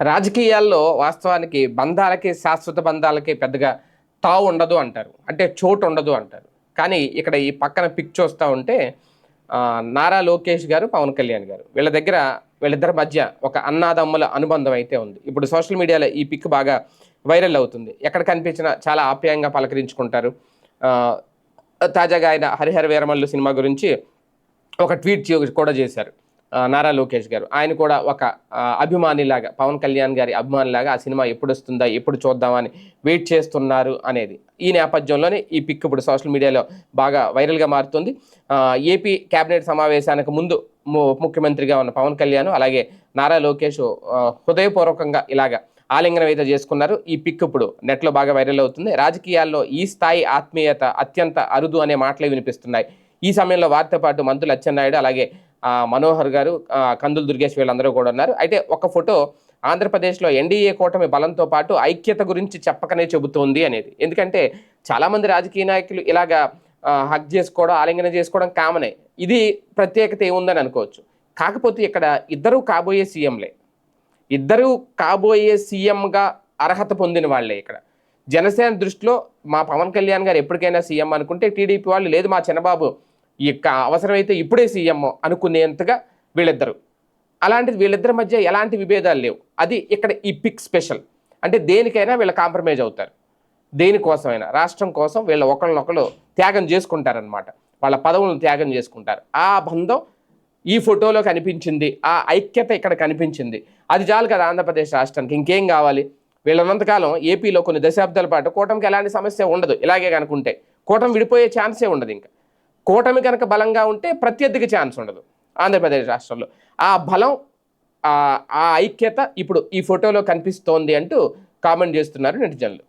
రాజకీయాల్లో వాస్తవానికి బంధాలకి శాశ్వత బంధాలకి పెద్దగా తావు ఉండదు అంటారు. అంటే చోటు ఉండదు అంటారు. కానీ ఇక్కడ ఈ పక్కన పిక్ చూస్తూ ఉంటే నారా లోకేష్ గారు పవన్ కళ్యాణ్ గారు వీళ్ళ దగ్గర వీళ్ళిద్దరి మధ్య ఒక అన్నాదమ్ముల అనుబంధం అయితే ఉంది. ఇప్పుడు సోషల్ మీడియాలో ఈ పిక్ బాగా వైరల్ అవుతుంది. ఎక్కడ కనిపించినా చాలా ఆప్యాయంగా పలకరించుకుంటారు. తాజాగా ఆయన హరిహర వీరమల్లు సినిమా గురించి ఒక ట్వీట్ కూడా చేశారు. నారా లోకేష్ గారు. ఆయన కూడా ఒక అభిమానిలాగా పవన్ కళ్యాణ్ గారి అభిమానిలాగా ఆ సినిమా ఎప్పుడు వస్తుందా ఎప్పుడు చూద్దామని వెయిట్ చేస్తున్నారు అనేది ఈ నేపథ్యంలోనే ఈ పిక్ ఇప్పుడు సోషల్ మీడియాలో బాగా వైరల్గా మారుతుంది. ఏపీ కేబినెట్ సమావేశానికి ముందు ము- ముఖ్యమంత్రిగా ఉన్న పవన్ కళ్యాణ్ అలాగే నారా లోకేష్ హృదయపూర్వకంగా ఇలాగా ఆలింగనం అయితే చేసుకున్నారు. ఈ పిక్ ఇప్పుడు నెట్లో బాగా వైరల్ అవుతుంది. రాజకీయాల్లో ఈ స్థాయి ఆత్మీయత అత్యంత అరుదు అనే మాటలే వినిపిస్తున్నాయి. ఈ సమయంలో వారితో పాటు మంత్రులు అచ్చెన్నాయుడు అలాగే మనోహర్ గారు కందులు దుర్గేష్ వీళ్ళందరూ కూడా ఉన్నారు. అయితే ఒక ఫోటో ఆంధ్రప్రదేశ్లో ఎన్డీఏ కూటమి బలంతో పాటు ఐక్యత గురించి చెప్పకనే చెబుతోంది అనేది. ఎందుకంటే చాలామంది రాజకీయ నాయకులు ఇలాగా హక్ చేసుకోవడం ఆలింగనం చేసుకోవడం కామనే. ఇది ప్రత్యేకత ఏముందని అనుకోవచ్చు. కాకపోతే ఇక్కడ ఇద్దరు కాబోయే సీఎంలే. ఇద్దరు కాబోయే సీఎంగా అర్హత పొందిన వాళ్ళే ఇక్కడ. జనసేన దృష్టిలో మా పవన్ కళ్యాణ్ గారు ఎప్పటికైనా సీఎం అనుకుంటే టీడీపీ వాళ్ళు లేదు మా చిన్నబాబు ఈ యొక్క అవసరమైతే ఇప్పుడే సీఎం అనుకునేంతగా వీళ్ళిద్దరు. అలాంటిది వీళ్ళిద్దరి మధ్య ఎలాంటి విభేదాలు లేవు. అది ఇక్కడ ఈ పిక్ స్పెషల్. అంటే దేనికైనా వీళ్ళు కాంప్రమైజ్ అవుతారు. దేనికోసమైనా. రాష్ట్రం కోసం వీళ్ళ ఒకళ్ళనొకళ్ళు త్యాగం చేసుకుంటారనమాట వాళ్ళ పదవులను త్యాగం చేసుకుంటారు. ఆ బంధం ఈ ఫోటోలో కనిపించింది. ఆ ఐక్యత ఇక్కడ కనిపించింది. అది చాలు కదా ఆంధ్రప్రదేశ్ రాష్ట్రానికి. ఇంకేం కావాలి? వీళ్ళన్నంతకాలం ఏపీలో కొన్ని దశాబ్దాల పాటు కూటమికి ఎలాంటి సమస్య ఉండదు. ఇలాగే కనుకుంటే. కూటమి విడిపోయే ఛాన్సే ఉండదు ఇంకా. కూటమి కనుక బలంగా ఉంటే ప్రత్యర్థికి ఛాన్స్ ఉండదు. ఆంధ్రప్రదేశ్ రాష్ట్రంలో. ఆ బలం ఆ ఐక్యత ఇప్పుడు ఈ ఫోటోలో కనిపిస్తోంది అంటూ కామెంట్ చేస్తున్నారు నెటిజన్లు.